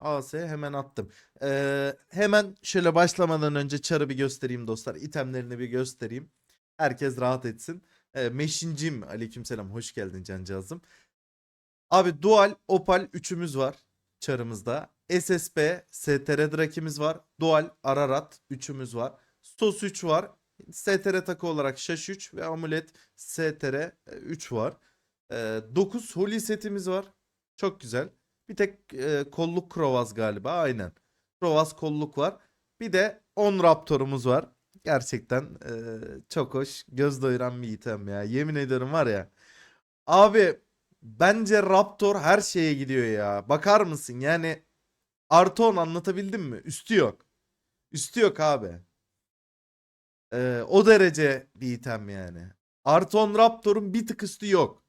AS hemen attım. Ee, hemen şöyle başlamadan önce çarı bir göstereyim dostlar. İtemlerini bir göstereyim. Herkes rahat etsin. Ee, Meşincim aleykümselam hoş geldin cancağızım. Abi Dual Opal üçümüz var çarımızda. SSB STR Draki'miz var. Dual Ararat üçümüz var. Stos 3 var. STR takı olarak Şaş 3 ve Amulet STR 3 var. 9 Holy setimiz var. Çok güzel. Bir tek e, kolluk Krovaz galiba aynen. Krovaz kolluk var. Bir de 10 Raptor'umuz var. Gerçekten e, çok hoş. Göz doyuran bir item ya. Yemin ederim var ya. Abi bence Raptor her şeye gidiyor ya. Bakar mısın yani artı 10 anlatabildim mi? Üstü yok. Üstü yok abi. Ee, o derece bir item yani. Artı 10 Raptor'un bir tık üstü yok.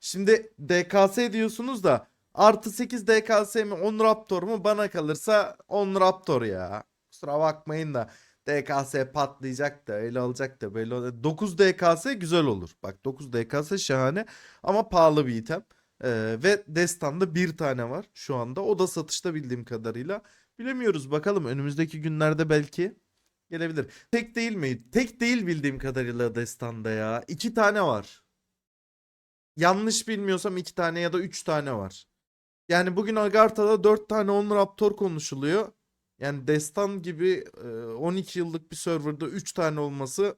Şimdi DKS diyorsunuz da artı 8 DKS mi 10 Raptor mu bana kalırsa 10 Raptor ya. Kusura bakmayın da DKS patlayacak da öyle olacak da böyle olacak. 9 DKS güzel olur. Bak 9 DKS şahane ama pahalı bir item. Ee, ve Destan'da bir tane var şu anda. O da satışta bildiğim kadarıyla. Bilemiyoruz bakalım önümüzdeki günlerde belki gelebilir. Tek değil mi? Tek değil bildiğim kadarıyla Destan'da ya. İki tane var. Yanlış bilmiyorsam iki tane ya da üç tane var. Yani bugün Agartha'da dört tane on Raptor konuşuluyor. Yani Destan gibi e, 12 yıllık bir serverda 3 tane olması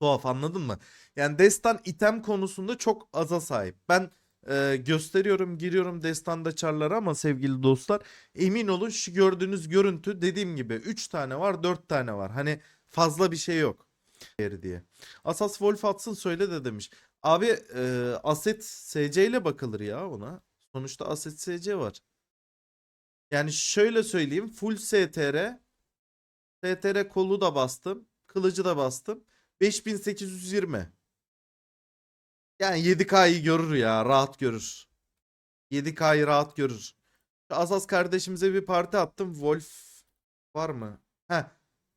tuhaf anladın mı? Yani Destan item konusunda çok aza sahip. Ben e, gösteriyorum giriyorum Destan'da çarlara ama sevgili dostlar emin olun şu gördüğünüz görüntü dediğim gibi 3 tane var 4 tane var. Hani fazla bir şey yok. Değeri diye. Asas Wolf atsın söyle de demiş. Abi e, Asset SC ile bakılır ya ona. Sonuçta Asset SC var. Yani şöyle söyleyeyim. Full STR. STR kolu da bastım. Kılıcı da bastım. 5820. Yani 7K'yı görür ya. Rahat görür. 7K'yı rahat görür. Şu Asas kardeşimize bir parti attım. Wolf var mı? Heh.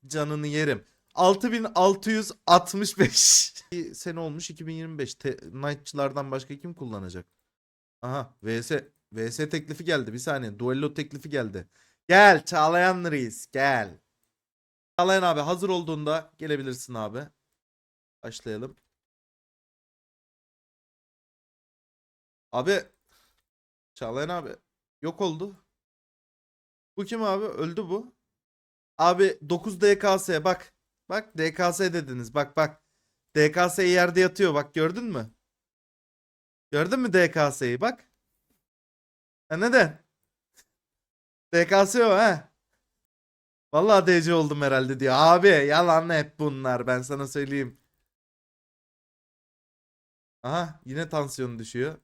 Canını yerim. 6665 Bir sene olmuş 2025. Te- Knight'çılardan başka kim kullanacak? Aha VS VS teklifi geldi. Bir saniye. Duello teklifi geldi. Gel Çağlayan Reis gel. Çağlayan abi hazır olduğunda gelebilirsin abi. Başlayalım. Abi Çağlayan abi yok oldu. Bu kim abi? Öldü bu. Abi 9 DKS bak. Bak DKS dediniz. Bak bak. DKS yerde yatıyor. Bak gördün mü? Gördün mü DKS'yi? Bak. Ha neden? DKS o ha. Vallahi DC oldum herhalde diyor. Abi yalan hep bunlar ben sana söyleyeyim. Aha yine tansiyonu düşüyor.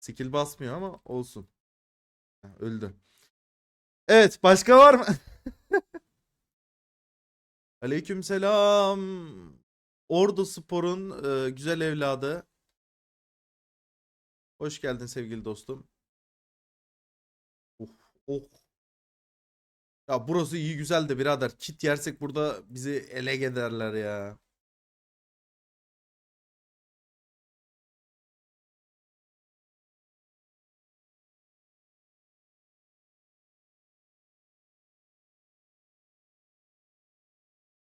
Skill basmıyor ama olsun. Öldü. Evet başka var mı? Aleykümselam. Ordu Spor'un e, güzel evladı. Hoş geldin sevgili dostum. Oh, oh. Ya burası iyi güzel de birader. Kit yersek burada bizi ele ederler ya.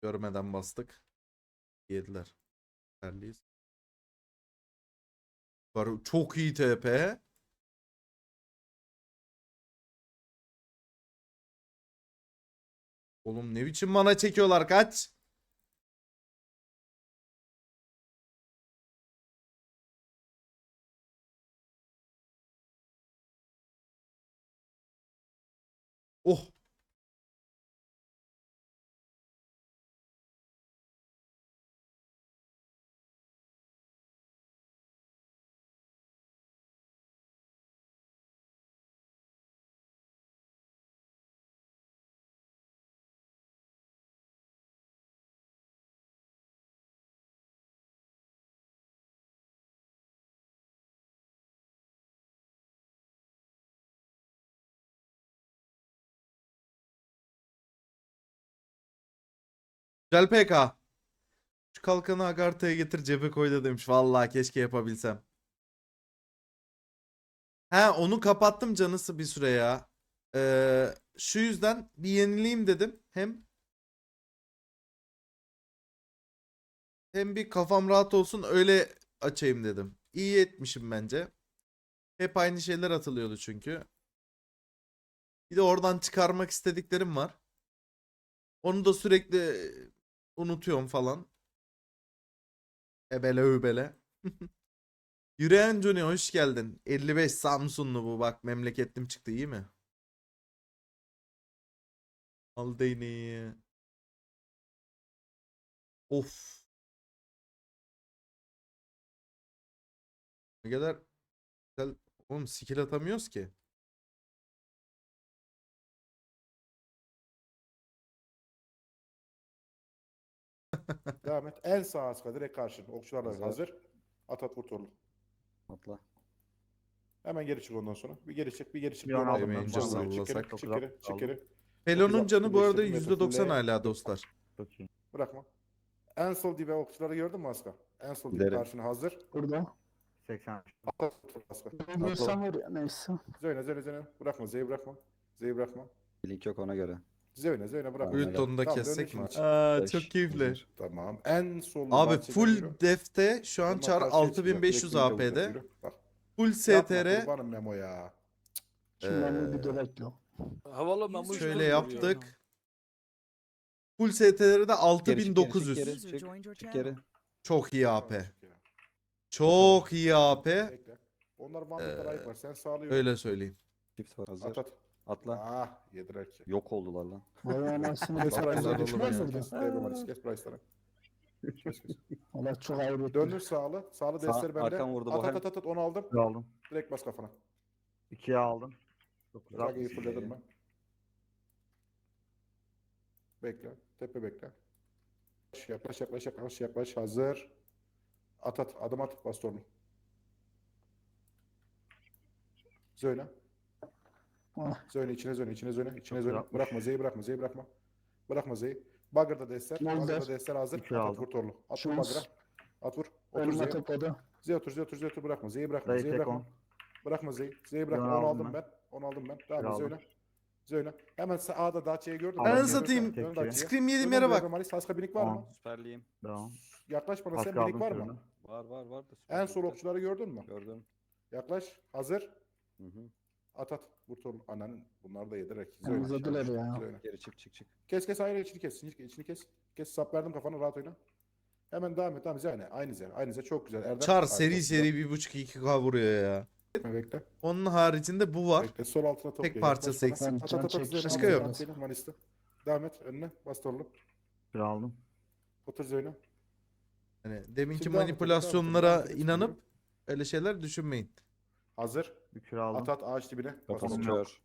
Görmeden bastık. Yediler. Terliyiz. Çok iyi TP. Oğlum ne biçim mana çekiyorlar kaç? Oh. Güzel. Şu kalkanı Agartha'ya getir cebe koy da demiş. Vallahi keşke yapabilsem. Ha onu kapattım canısı bir süre ya. Ee, şu yüzden bir yenileyim dedim. Hem hem bir kafam rahat olsun öyle açayım dedim. İyi etmişim bence. Hep aynı şeyler atılıyordu çünkü. Bir de oradan çıkarmak istediklerim var. Onu da sürekli unutuyorum falan. Ebele übele. Yüreğen Johnny hoş geldin. 55 Samsunlu bu bak memleketlim çıktı iyi mi? Al değneği. Of. Ne kadar güzel. Oğlum skill atamıyoruz ki. Devam et. En sağ aska direkt karşın. Okçularla Hazır. hazır. At at vur torlu. Atla. Hemen geri çık ondan sonra. Bir geri çık, bir geri çık. Bir an aldım ben, Çık geri, çık geri, çık geri, çık Aldım. geri. Pelon'un 960 canı bu arada birleştirdim, %90 metrofille hala dostlar. Bırakma. En sol dibe okçuları gördün mü aska? En sol dibe karşına hazır. Burada. 80. At at aska. Görsem var ya neyse. Zeyne zeyne zeyne. Bırakma. Zeyi bırakma. Zeyi bırakma. Link yok ona göre. Zeyne zeyne bırakma. Uyut Uyut onu da Tamam, kessek mi? Aa, çok keyifli. Tamam. En sol Abi full yürü. defte şu an Ondan çar karşıya çıkacak, 6500 direkt önünde AP'de. Bak. Full Yapma, STR kurbanım Memo ya. Şimdi ben Ee, bir. Havalı bu şöyle yaptık. Full STR'de Geri çık, geri çık, 6900. geri çık. Çık geri. Çok iyi AP. Çok iyi AP. Bekle. Onlar bandırlar Ee, var. Sen sağlıyorsun. Öyle söyleyeyim. Çift var hazır. At at. Atla. Ah yediler ki. Yok oldular lan. Vay anasını Kes güzel Price'ları ya. Kes Devrim Kes Price'ları. Kes kes. Valla çok ayrı Döndür sağlı. Sağlı Sağ- destleri bende. arkam vurdu, At Bohem. at at at onu aldım. Aldım. Direkt bas kafana. 2'ye aldım. Bak iyi 960. fırladım ben. Bekle. Tepe bekle. Yaklaş yaklaş yaklaş yaklaş. Hazır. At at. Adım at. Bas torunu. Ah. Zöyle içine zöyle içine zöyle içine yapmış. Bırakma Z'yi bırakma Z'yi bırakma. Bırakma Z'yi. Bagger'da destler. Bagger'da destler hazır. İki At at aldım. vur torlu. At vur Şans. Bagger'a. At vur. Otur önüme Z'ye. topladı. Z'ye otur Z'ye otur Z'ye otur bırakma. Z'yi bırakma. Z'yi tek bırakma. on. Bırakma Z'yi. Z'yi bırakma. Onu aldım aldım ben. Onu aldım ben. Bir Devam et aldım. Z'yle. Z'yle. Hemen sağda Dacia'yı gördün mü? Ben satayım. dön Dacia'ya. Scream yediğim Dön, yere bak. Malis, Saska binik var mı? Tamam. Süperliyim. Devam. Yaklaş bana sen binik aldım var mı? şöyle. Var var var da En sol okçuları gördün mü? Gördüm. Yaklaş. Hazır. Hı hı. At at. Vur torun. Ananın. Bunlar da yedirek. Yani uzadılar ya. Geri çık çık çık. Kes kes hayır içini kes. İçini, içini kes. Kes sap verdim kafana rahat oyna. Hemen devam et. Tamam Zeyne. Aynı Zeyne. Aynı Zeyne. Çok güzel. Erdem. Çar Harika. seri seri 1.5-2K vuruyor ya. Bekle. Bekle. Onun haricinde bu var. Bekle. Sol altına topla. parçası Yaklaş bana. eksik. At at at. at. Can Zeyne. Başka yok. At Manis'te. Devam et. Önüne. Bas. Bir aldım. Otur Zeyne. Yani deminki Şimdi devam et, manipülasyonlara devam et, devam et. inanıp öyle şeyler düşünmeyin. Hazır. Bir kere aldım. At at ağaç dibine. Bas Kafası bas. kör.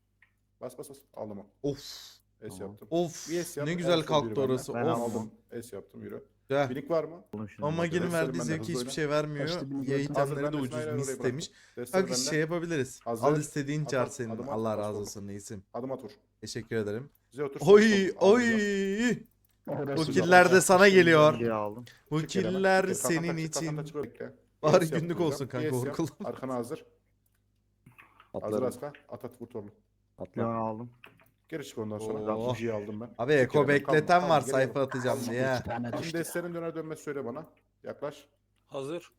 Bas bas bas. Aldım o. Of. Es Tamam. yaptım. Of. Bir es yap, Ne en güzel son yürü kalktı benden. orası. Ben Of. aldım. Es yaptım yürü. Güzel. Binik var mı? Şimdi. Ama Mage'nin Gösterim verdiği ben de, zevki hızlı hiçbir oyna. şey vermiyor. Bilmiyorum. Ya Hazır, itemleri de ucuz mis orayı istemiş. Destek Kanka şey yapabiliriz. Hazır. Al istediğin At, çar senin. adım at, Allah razı olsun iyisin. Adım at vur. Teşekkür ederim. Bize otur. Oy. Aldım oy. Bu killer de sana Şimdi geliyor. Aldım. Bu Çık yere bak, killer çık. Kafanda senin çık, için. çık, bekle. Bari günlük olsun kanka yap. Arkana hazır. Hazır Atlarım. aska. At at vur. Bir Atla. aldım. Geri çık ondan sonra. Oo. Aldım ben. Abi eko bekleten kalma, var sayfa atacağım diye. Şimdi düştü. destlerin döner dönmez söyle bana. Yaklaş. Hazır.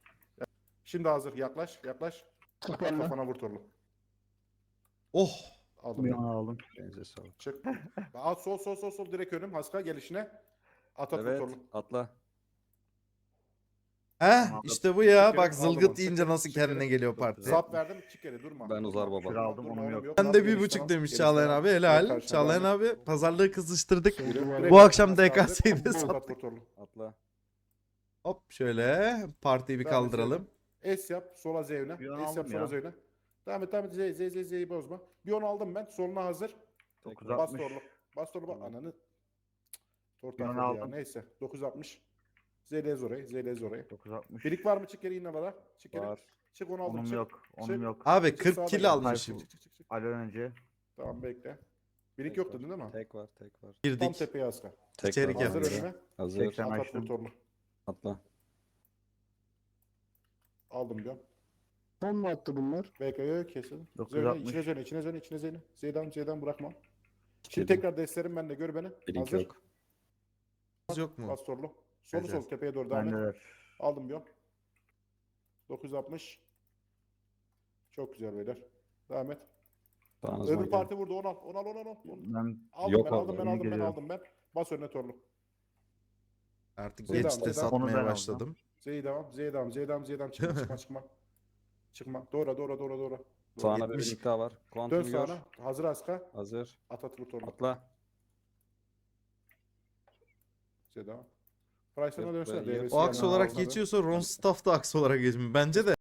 Şimdi hazır. Yaklaş. Yaklaş. Çık At kafana vur torlu. Oh. Aldım. An aldım. Elinize sağlık. Çık. At sol sol sol sol direkt önüm. Haska gelişine. At at vur Evet. torlu. Atla. Heh işte bu ya. Bak yere, zılgıt deyince nasıl yere. kendine geliyor parti. Sap verdim. Çık geri durma. Ben uzar baba. Durma, aldım, durma, yok. Ben de bir gerisi buçuk tamam, demiş gerisi Çağlayan tamam. abi. Helal. karşına Çağlayan devam abi pazarlığı kızıştırdık. Direkt Bu akşam. DKS'yi de At, at, sattık. Atla. Hop şöyle partiyi bir kaldıralım. Es yap. Sola zevne. Bir an Es yap aldım sola ya. zevne. Devam et devam et. Z z z z'yi bozma. Bir onu aldım ben. Soluna hazır. Tekrar. Bas 960. torlu. Bas torlu bak Tamam. ananı. Bir onu aldım. Neyse. 960. ZLZ orayı. ZLZ orayı. 960. Birik var mı? Çık geri inalara. Çık geri. Var. Çık onu aldım. Onun çık. yok. Onun Çık. yok. Abi Çık 40 sağda kill gel. almışım. Çık, çık, çık, çık. Alo önce. Tamam bekle. Birik Tek yoktu var. değil mi? Tek var tek var. Tam Girdik. tepeye aska. Tek İçeri var. gel. Hazır Hazır. önüme. Hazır. 80 At at açtım. torlu. Atla. Aldım diyorum. Son mu attı bunlar? BK'yı kesin. 960. Zeyne, içine zeyne, içine zeyne, içine zeyne. Zeydan, Zeydan bırakma. Şimdi Yedim. tekrar destlerim ben de gör beni. Hazır. yok. Yok mu? Pastorlu. Solu sol tepeye doğru devam et. Aldım bir on. 960. Çok güzel beyler. Devam et. Sağınız Öbür parti vurdu. 10 al. 10 al 10 al. 10. Ben Aldım Yok ben aldım ben aldım ben geliyor. aldım ben. Bas önüne torlu. Artık Zeydan, geçte Zeydan. Onu ben satmaya aldım. başladım. Z'yi devam. Z'ye devam. Z'ye devam. Z'ye devam. Çıkma çıkma çıkma. Çıkma. Doğru doğru doğru doğru. Sağına bir 70. link daha var. Dön Kuantum gör. sağına. Hazır aska. Hazır. At atılır torlu. Atla. Z'ye Yap, dönsene. O aks olarak geçiyorsa Ron Staff da aks olarak geçmiyor. Bence de